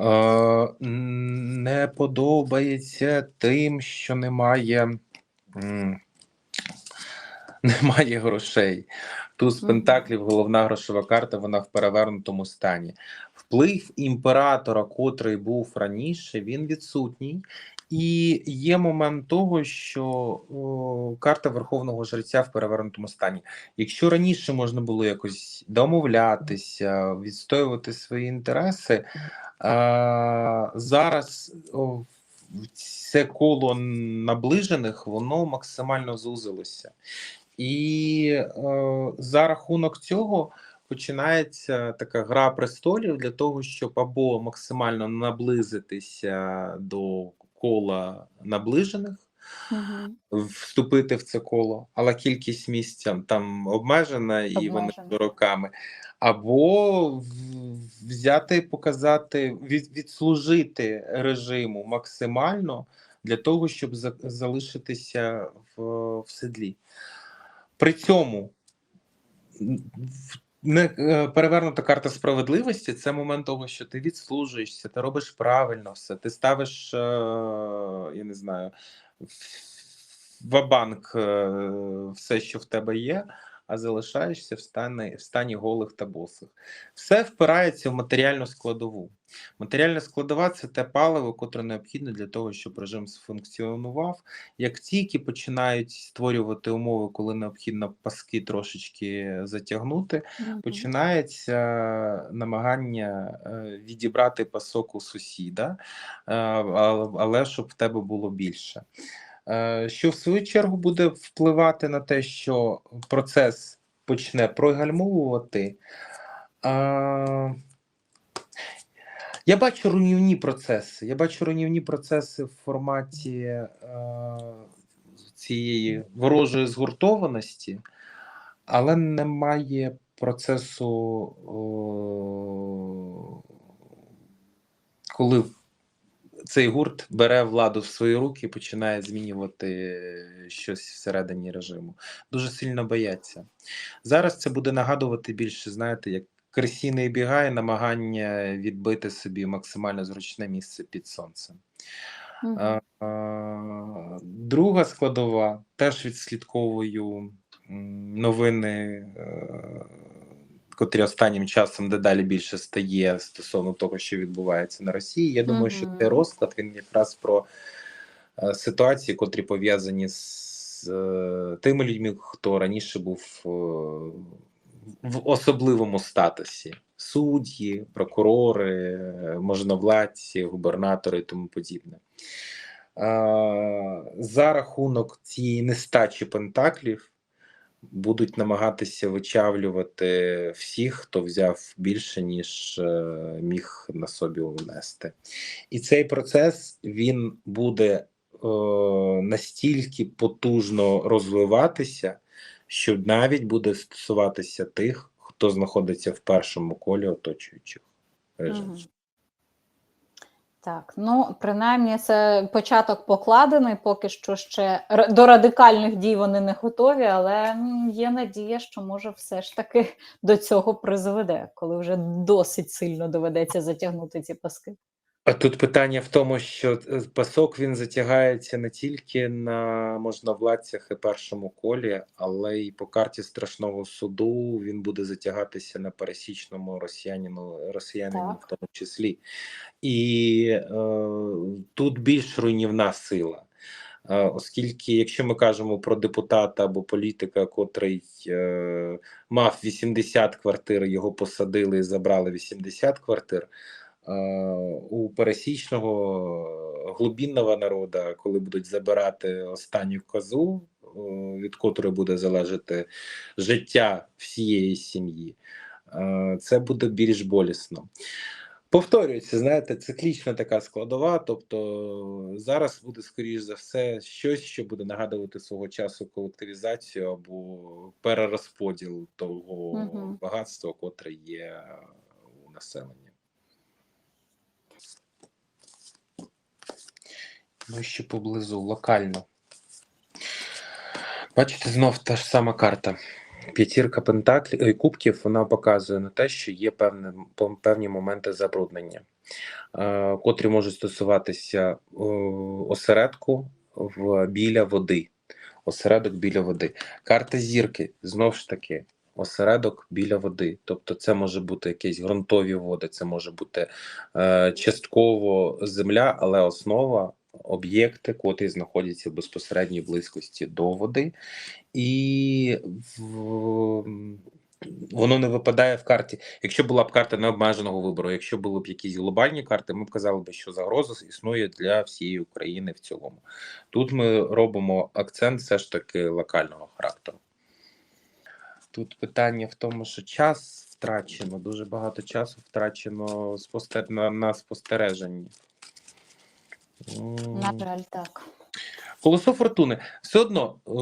Не подобається тим, що немає, немає грошей. Туз. Пентаклів, головна грошова карта, вона в перевернутому стані. Вплив імператора, котрий був раніше, він відсутній. І є момент того, що о, карта Верховного Жреця в перевернутому стані. Якщо раніше можна було якось домовлятися, відстоювати свої інтереси, а, зараз о, це коло наближених, воно максимально зузилося. І е, за рахунок цього починається така гра престолів для того, щоб або максимально наблизитися до кола наближених, Мгм. вступити в це коло, але кількість місць там- обмежена і вони Обмежена. роками. Або взяти, показати, від, відслужити режиму максимально для того, щоб за, залишитися в, в седлі. При цьому не е, перевернута карта справедливості це момент того, що ти відслужуєшся, ти робиш правильно все, ти ставиш, е, я не знаю, в банк все, що в тебе є, а залишаєшся в стані, в стані голих та босих. Все впирається в матеріальну складову. Матеріальна складова це те паливо, котре необхідне для того, щоб режим сфункціонував. Як тільки починають створювати умови, коли необхідно паски трошечки затягнути, Мгм. починається намагання е, відібрати пасок у сусіда, е, але щоб в тебе було більше. Е, Що в свою чергу буде впливати на те, що процес почне прогальмовувати. Е, Я бачу руйнівні процеси. Я бачу руйнівні процеси в форматі е, цієї ворожої згуртованості, але немає процесу, коли цей гурт бере владу в свої руки і починає змінювати щось всередині режиму. Дуже сильно бояться. Зараз це буде нагадувати більше, знаєте, як кресійний бігає, намагання відбити собі максимально зручне місце під сонцем. Друга складова теж відслідковую новини, е, котрі останнім часом дедалі більше стає стосовно того, що відбувається на Росії. Я думаю, що цей розклад він якраз про е, ситуації, котрі пов'язані з е, тими людьми, хто раніше був е, в особливому статусі: судді, прокурори, е, можновладці, губернатори і тому подібне. Е, За рахунок цієї нестачі пентаклів будуть намагатися вичавлювати всіх, хто взяв більше, ніж е, міг на собі унести. І цей процес він буде е, настільки потужно розвиватися, що навіть буде стосуватися тих, хто знаходиться в першому колі оточуючих режимів. Так, ну принаймні це початок покладений, поки що ще до радикальних дій вони не готові, але є надія, що може все ж таки до цього призведе, коли вже досить сильно доведеться затягнути ці паски. А тут питання в тому, що е, пасок він затягається не тільки на можновладцях і першому колі, але й по карті страшного суду він буде затягатися на пересічному росіянину, росіянині Так. в тому числі. І е, тут більш руйнівна сила. Е, Оскільки, якщо ми кажемо про депутата або політика, котрий е, мав 80 квартир, його посадили і забрали 80 квартир. Е, У пересічного глубінного народу, коли будуть забирати останню козу, е, від котрої буде залежати життя всієї сім'ї, е, це буде більш болісно. Повторюється, знаєте, циклічна така складова. Тобто зараз буде, скоріш за все, щось, що буде нагадувати свого часу колективізацію або перерозподіл того Мгм. багатства, котре є у населення. Ще поблизу локально. Бачите, знов та ж сама карта. П'ятірка пентаклів е, кубків вона показує на те, що є певні, певні моменти забруднення, е, котрі можуть стосуватися е, осередку в, біля води. Осередок біля води. Карта зірки знов ж таки. Осередок біля води, тобто це може бути якісь ґрунтові води, це може бути е, частково земля, але основа об'єкти, котрі знаходяться в безпосередній близькості до води, і в, воно не випадає в карті. Якщо була б карта необмеженого вибору, якщо були б якісь глобальні карти, ми б казали б, що загроза існує для всієї України в цілому. Тут ми робимо акцент все ж таки локального характеру. Тут питання в тому, що час втрачено, дуже багато часу втрачено спостер... на, спостереженні. На жаль, так. Колесо фортуни. Все одно е,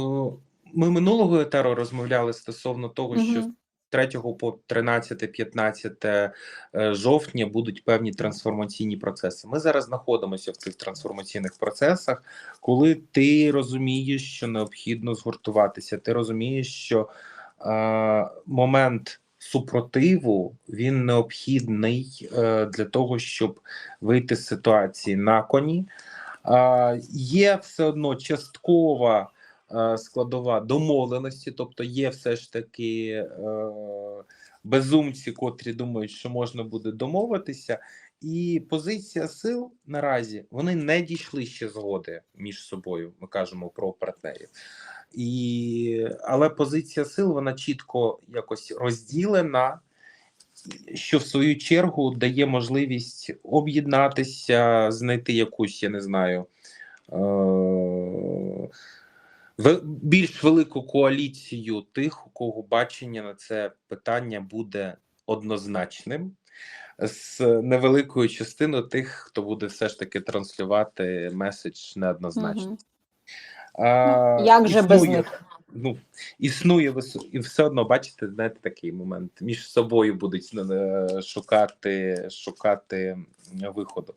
ми минулого етеру розмовляли стосовно того, що з 3 по 13-15 е, жовтня будуть певні трансформаційні процеси. Ми зараз знаходимося в цих трансформаційних процесах, коли ти розумієш, що необхідно згуртуватися. Ти розумієш, що е, момент супротиву він необхідний е, для того, щоб вийти з ситуації на коні. Є все одно часткова е, складова домовленості, тобто є все ж таки е, безумці, котрі думають, що можна буде домовитися. І позиція сил наразі вони не дійшли ще згоди між собою. Ми кажемо про партнерів. І, але позиція сил вона чітко якось розділена, що в свою чергу дає можливість об'єднатися, знайти якусь, я не знаю, е- більш велику коаліцію тих, у кого бачення на це питання буде однозначним, з невеликою частиною тих, хто буде все ж таки транслювати меседж неоднозначно. Мгм. А, Як же без них? ну, існує і все одно, бачите, знаєте, такий момент. Між собою будуть е, шукати, шукати виходу.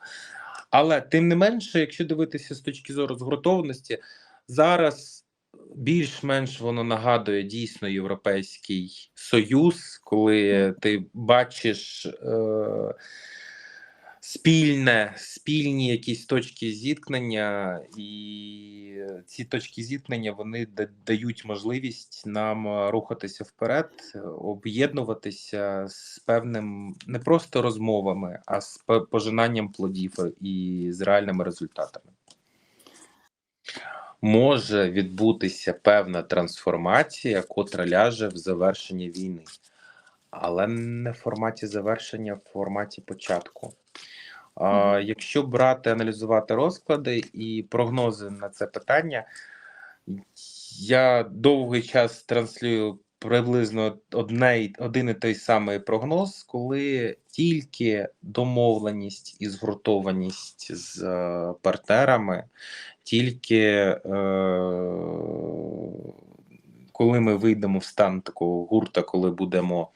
Але тим не менше, якщо дивитися з точки зору згуртованості, зараз більш-менш воно нагадує дійсно Європейський Союз, коли ти бачиш. Е, Спільне, спільні якісь точки зіткнення, і ці точки зіткнення вони дають можливість нам рухатися вперед, об'єднуватися з певним не просто розмовами, а з пожинанням плодів і з реальними результатами. Може відбутися певна трансформація, котра ляже в завершення війни, але не в форматі завершення, в форматі початку. А, Якщо брати, аналізувати розклади і прогнози на це питання, я довгий час транслюю приблизно одне, один і той самий прогноз, коли тільки домовленість і згуртованість з е, партнерами, тільки е, коли ми вийдемо в стан такого гурта, коли будемо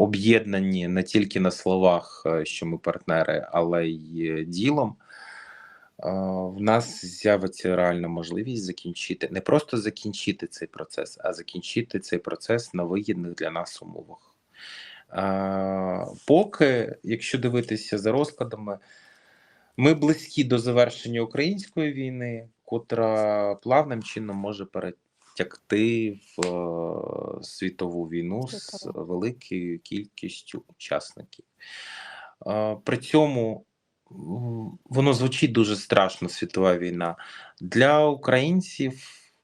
об'єднані не тільки на словах, е, що ми партнери, але й е, ділом. В нас з'явиться реальна можливість закінчити не просто закінчити цей процес, а закінчити цей процес на вигідних для нас умовах. Поки, якщо дивитися за розкладами, ми близькі до завершення української війни, котра плавним чином може перетягти в е, світову війну з великою кількістю учасників. Е, При цьому воно звучить дуже страшно, світова війна. Для українців,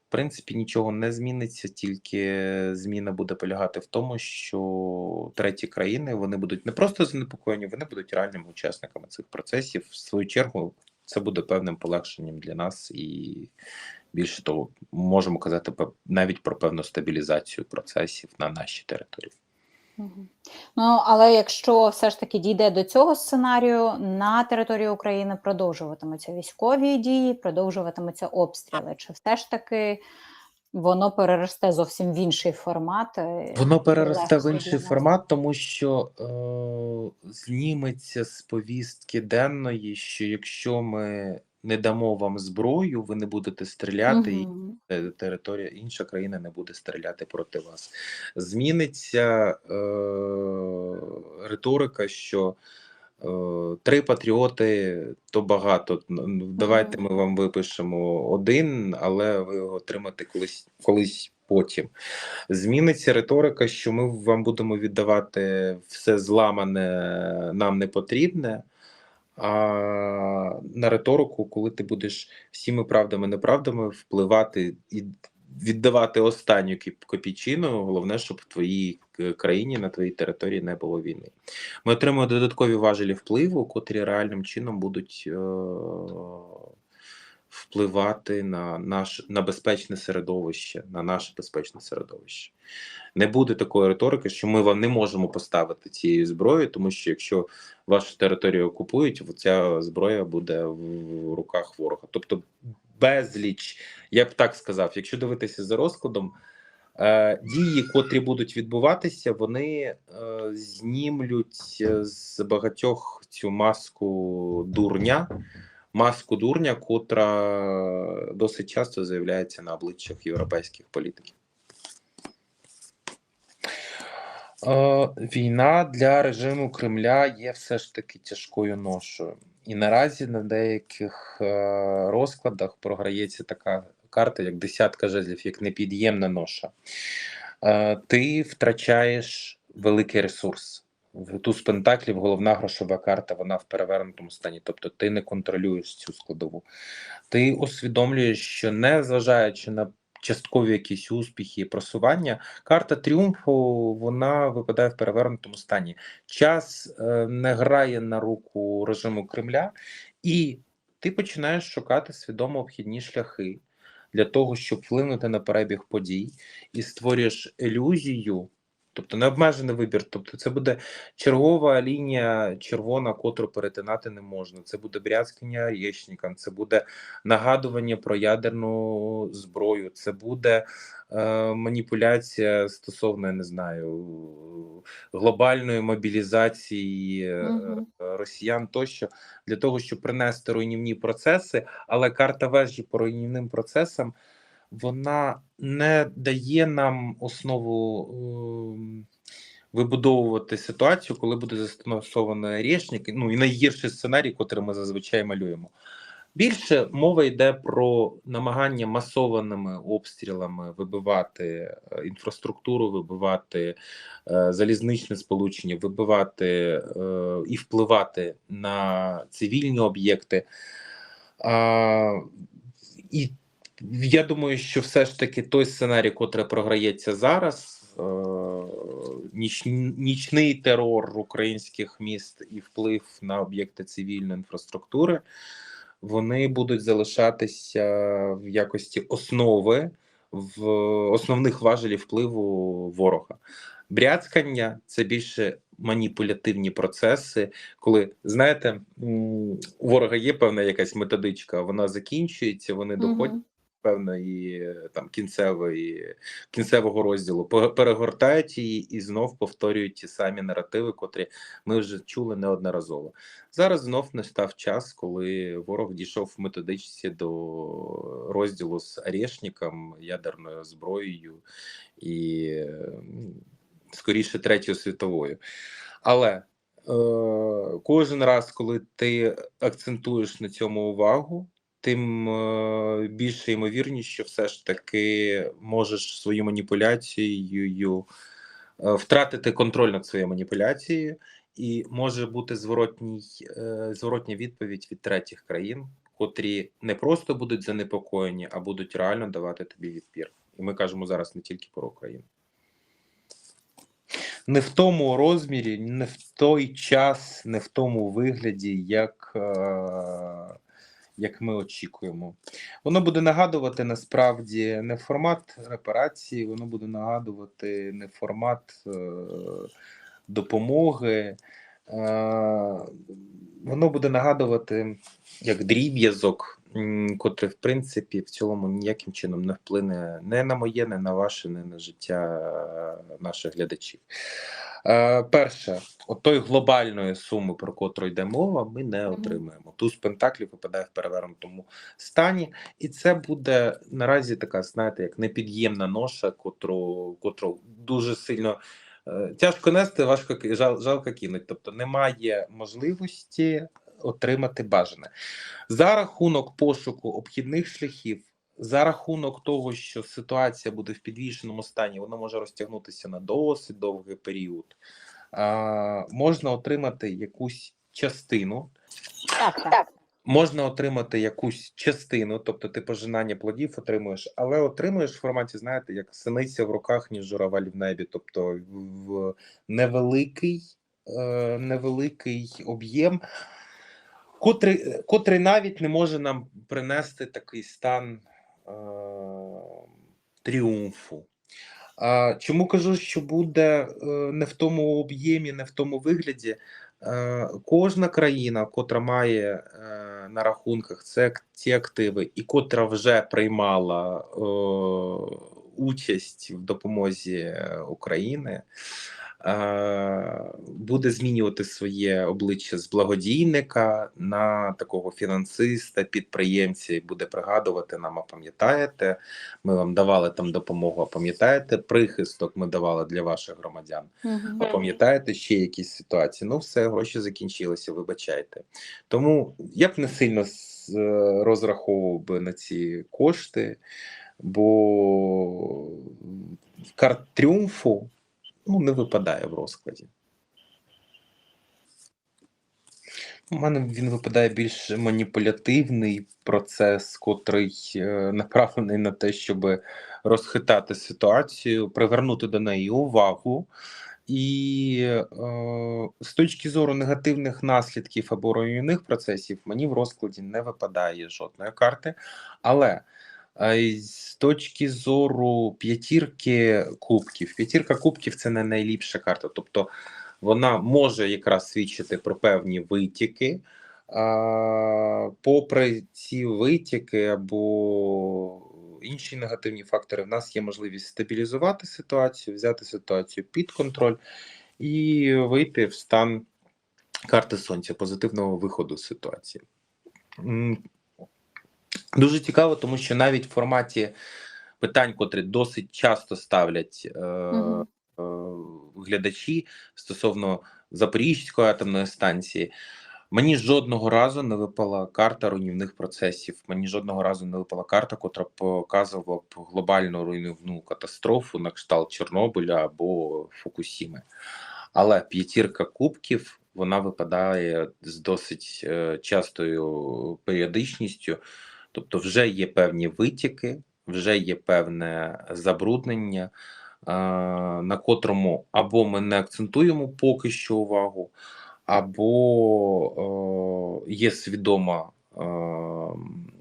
в принципі, нічого не зміниться, тільки зміна буде полягати в тому, що треті країни вони будуть не просто занепокоєні, вони будуть реальними учасниками цих процесів. В свою чергу, це буде певним полегшенням для нас, і більше того, можемо казати навіть про певну стабілізацію процесів на нашій території. Ну, але якщо все ж таки дійде до цього сценарію, на території України продовжуватимуться військові дії, продовжуватимуться обстріли. Чи все ж таки воно переросте зовсім в інший формат? е, Воно переросте в інший формат, тому що е, зніметься з повістки денної, що якщо ми не дамо вам зброю, ви не будете стріляти, і територія інша країна не буде стріляти проти вас. Зміниться е, риторика, що е, три патріоти то багато. Давайте ми вам випишемо один, але ви його отримаєте колись, колись потім. Зміниться риторика, що ми вам будемо віддавати все зламане, нам не потрібне. А на риторику, коли ти будеш всіми правдами неправдами впливати і віддавати останню копійчину, головне, щоб в твоїй країні, на твоїй території не було війни. Ми отримуємо додаткові важелі впливу, котрі реальним чином будуть е- впливати на наш на безпечне середовище, на наше безпечне середовище. Не буде такої риторики, що ми вам не можемо поставити цієї зброї, тому що якщо вашу територію окупують, ця зброя буде в руках ворога. Тобто безліч, я б так сказав, якщо дивитися за розкладом, е, дії, котрі будуть відбуватися, вони е, знімлють е, з багатьох цю маску дурня, маску дурня, котра досить часто з'являється на обличчях європейських політиків. Е, Війна для режиму Кремля є все ж таки тяжкою ношою. І наразі на деяких е, розкладах програється така карта, як десятка жезлів, як непід'ємна ноша. Е, Ти втрачаєш великий ресурс. В туз пентаклів головна грошова карта, вона в перевернутому стані. Тобто ти не контролюєш цю складову. Ти усвідомлюєш, що не зважаючи на часткові якісь успіхи і просування, карта тріумфу вона випадає в перевернутому стані. Час е, не грає на руку режиму Кремля, і ти починаєш шукати свідомо обхідні шляхи для того, щоб вплинути на перебіг подій, і створюєш ілюзію. Тобто необмежений вибір. Тобто, це буде чергова лінія червона, котру перетинати не можна. Це буде брязкання річникам, це буде нагадування про ядерну зброю, це буде е, маніпуляція стосовно, я не знаю, глобальної мобілізації Мгм. росіян тощо для того, щоб принести руйнівні процеси, але карта вежі по руйнівним процесам вона не дає нам основу. ем, Вибудовувати ситуацію, коли буде застосований рішник, ну і найгірший сценарій, котрий ми зазвичай малюємо. Більше мова йде про намагання масованими обстрілами вибивати е, інфраструктуру, вибивати е, залізничне сполучення, вибивати е, і впливати на цивільні об'єкти. А, і я думаю, що все ж таки той сценарій, котрий програється зараз, е, ніч, нічний терор українських міст і вплив на об'єкти цивільної інфраструктури, вони будуть залишатися в якості основи в основних важелів впливу ворога. Бряцкання це більше маніпулятивні процеси, коли знаєте, у ворога є певна якась методичка, вона закінчується, вони доходять. Певної там кінцевої кінцевого розділу, перегортають її і знов повторюють ті самі наративи, котрі ми вже чули неодноразово. Зараз знов настав час, коли ворог дійшов в методичці до розділу з Орешником, ядерною зброєю і скоріше третьою світовою. Але е, кожен раз, коли ти акцентуєш на цьому увагу, тим е, більше ймовірність, що все ж таки можеш свою маніпуляцією е, втратити контроль над своєю маніпуляцією, і може бути зворотній, е, зворотня відповідь від третіх країн, котрі не просто будуть занепокоєні, а будуть реально давати тобі відпір. І ми кажемо зараз не тільки про Україну. Не в тому розмірі, не в той час, не в тому вигляді, як, е, як ми очікуємо. Воно буде нагадувати насправді не формат репарації, воно буде нагадувати не формат е, допомоги. Е, воно буде нагадувати як дріб'язок м, котрий, в принципі, в цілому ніяким чином не вплине не на моє, не на ваше, не на життя е, наших глядачів. Е, перше, от той глобальної суми, про котру йде мова, ми не отримаємо. Туз пентаклів випадає в перевернутому стані, і це буде наразі така, знаєте, як непід'ємна ноша, котру, котру дуже сильно е, тяжко нести, важко жалко кинуть. Тобто немає можливості отримати бажане за рахунок пошуку обхідних шляхів. За рахунок того, що ситуація буде в підвішеному стані, вона може розтягнутися на досить довгий період. А, можна отримати якусь частину, Так, так. можна отримати якусь частину, тобто ти пожинання плодів отримуєш, але отримуєш в форматі, знаєте, як синиця в руках, ніж журавель в небі, тобто в невеликий, е, невеликий об'єм, котрий, котрий навіть не може нам принести такий стан е, тріумфу. А, чому кажу, що буде е, не в тому об'ємі, не в тому вигляді? Е, кожна країна, котра має е, на рахунках це ці активи, і котра вже приймала участь в допомозі України, буде змінювати своє обличчя з благодійника на такого фінансиста, підприємця, і буде пригадувати нам, а пам'ятаєте, ми вам давали там допомогу, а пам'ятаєте, прихисток ми давали для ваших громадян. Мгм. А пам'ятаєте ще якісь ситуації? Ну, все, гроші закінчилися, вибачайте. Тому я б не сильно е, розраховував би на ці кошти, бо карт тріумфу ну, не випадає в розкладі. У мене він випадає більш маніпулятивний процес, котрий е, направлений на те, щоб розхитати ситуацію, привернути до неї увагу. І е, з точки зору негативних наслідків або руйнівних процесів, мені в розкладі не випадає жодної карти. Але з точки зору п'ятірки кубків, п'ятірка кубків це не найліпша карта. Тобто вона може якраз свідчити про певні витіки. А, попри ці витіки або інші негативні фактори, в нас є можливість стабілізувати ситуацію, взяти ситуацію під контроль і вийти в стан карти сонця, позитивного виходу з ситуації. Дуже цікаво, тому що навіть в форматі питань, котрі досить часто ставлять е, е, глядачі стосовно Запорізької атомної станції. Мені жодного разу не випала карта руйнівних процесів. Мені жодного разу не випала карта, котра показувала б глобальну руйнівну катастрофу на кшталт Чорнобиля або Фукусіми. Але п'ятірка кубків вона випадає з досить е, частою періодичністю. Тобто, вже є певні витіки, вже є певне забруднення, на котрому або ми не акцентуємо поки що увагу, або є свідома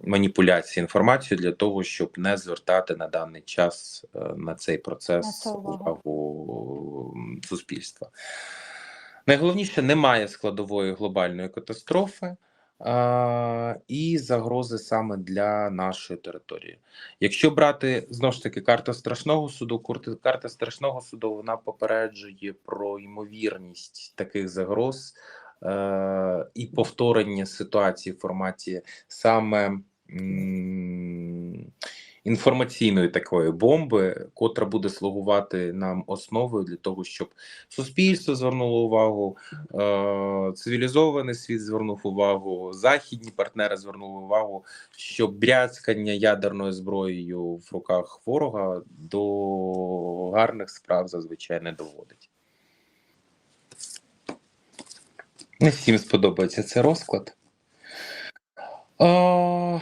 маніпуляція інформацією для того, щоб не звертати на даний час е, на цей процес увагу. суспільства. Найголовніше немає складової глобальної катастрофи і загрози саме для нашої території. Якщо брати знову ж таки карту страшного суду, карта страшного суду вона попереджує про ймовірність таких загроз е, і повторення ситуації в форматі саме м, інформаційної такої бомби, котра буде слугувати нам основою для того, щоб суспільство звернуло увагу, е, цивілізований світ звернув увагу, західні партнери звернули увагу, що бряцкання ядерною зброєю в руках ворога до гарних справ зазвичай не доводить. Не всім сподобається цей розклад. Е,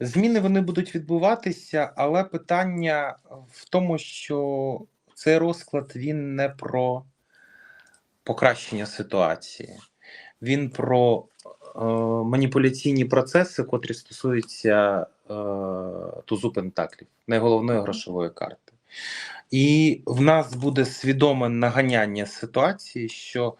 Зміни вони будуть відбуватися, але питання в тому, що цей розклад він не про покращення ситуації, він про е, маніпуляційні процеси, котрі стосуються е, тузу пентаклів, найголовної грошової карти. І в нас буде свідоме наганяння ситуації, що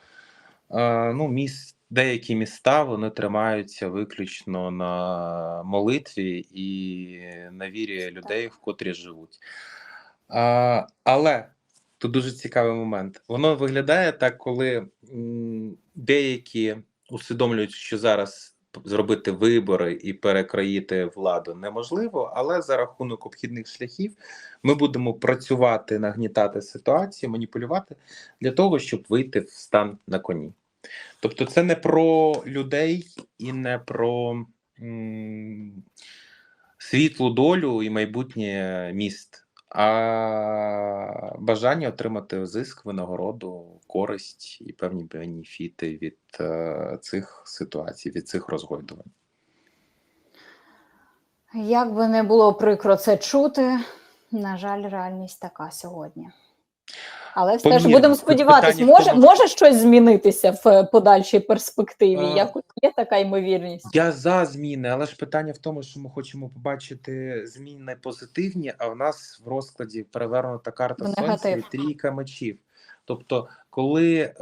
е, ну, міст деякі міста вони тримаються виключно на молитві і на вірі людей, в котрі живуть. А, але тут дуже цікавий момент. Воно виглядає так, коли деякі усвідомлюють, що зараз зробити вибори і перекроїти владу неможливо, але за рахунок обхідних шляхів ми будемо працювати, нагнітати ситуацію, маніпулювати для того, щоб вийти в стан на коні. Тобто, це не про людей і не про м, світлу долю і майбутнє міст, а бажання отримати зиск, винагороду, користь і певні бенефіти від е, цих ситуацій, від цих розгойдувань. Як би не було прикро це чути, на жаль, реальність така сьогодні. Але все ж будемо сподіватися, може, тому- може щось змінитися в подальшій перспективі. Е, Якось є така ймовірність. Я за зміни, але ж питання в тому, що ми хочемо побачити зміни позитивні, а в нас в розкладі перевернута карта сонця і трійка мечів. Тобто, коли е,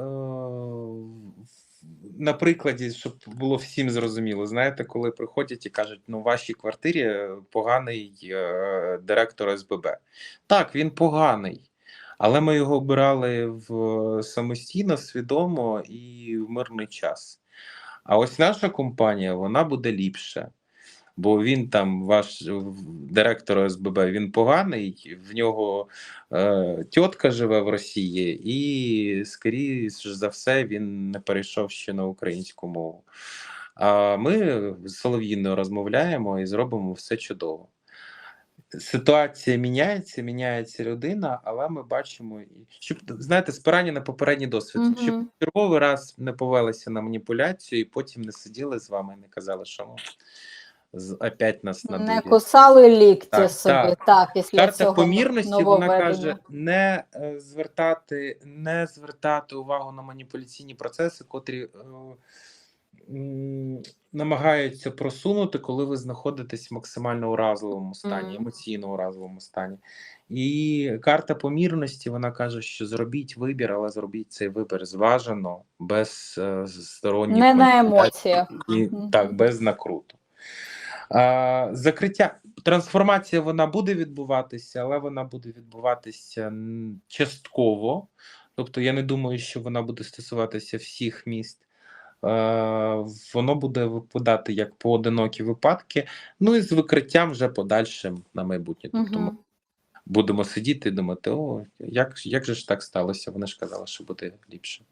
на прикладі, щоб було всім зрозуміло, знаєте, коли приходять і кажуть, ну, в вашій квартирі поганий е, директор СББ. Так, він поганий. Але ми його обирали в самостійно, свідомо і в мирний час. А ось наша компанія вона буде ліпше. Бо він там, ваш директор СББ, він поганий, в нього е, тітка живе в Росії, і, скоріше за все, він не перейшов ще на українську мову. А ми з Солов'їною розмовляємо і зробимо все чудово. Ситуація міняється, міняється людина, але ми бачимо, щоб знаєте, спирання на попередній досвід, Мгм. щоб черговий раз не повелися на маніпуляцію і потім не сиділи з вами і не казали, що ми з опять нас Не кусали лікті Так, собі, так. так, після Карта цього помірності вона каже не е, звертати, не звертати увагу на маніпуляційні процеси, котрі е, намагаються просунути, коли ви знаходитесь в максимально уразливому стані, Мгм. емоційно уразливому стані. І карта помірності вона каже, що зробіть вибір, але зробіть цей вибір зважено, без е, сторонніх Не на емоціях. і Мгм. так, без накруту. А, закриття трансформація вона буде відбуватися, але вона буде відбуватися частково. Тобто, я не думаю, що вона буде стосуватися всіх міст. Е, воно буде випадати як поодинокі випадки, ну і з викриттям вже подальшим на майбутнє. Тобто ми будемо сидіти і думати: о, як, як же ж так сталося? Вони ж казали, що буде ліпше.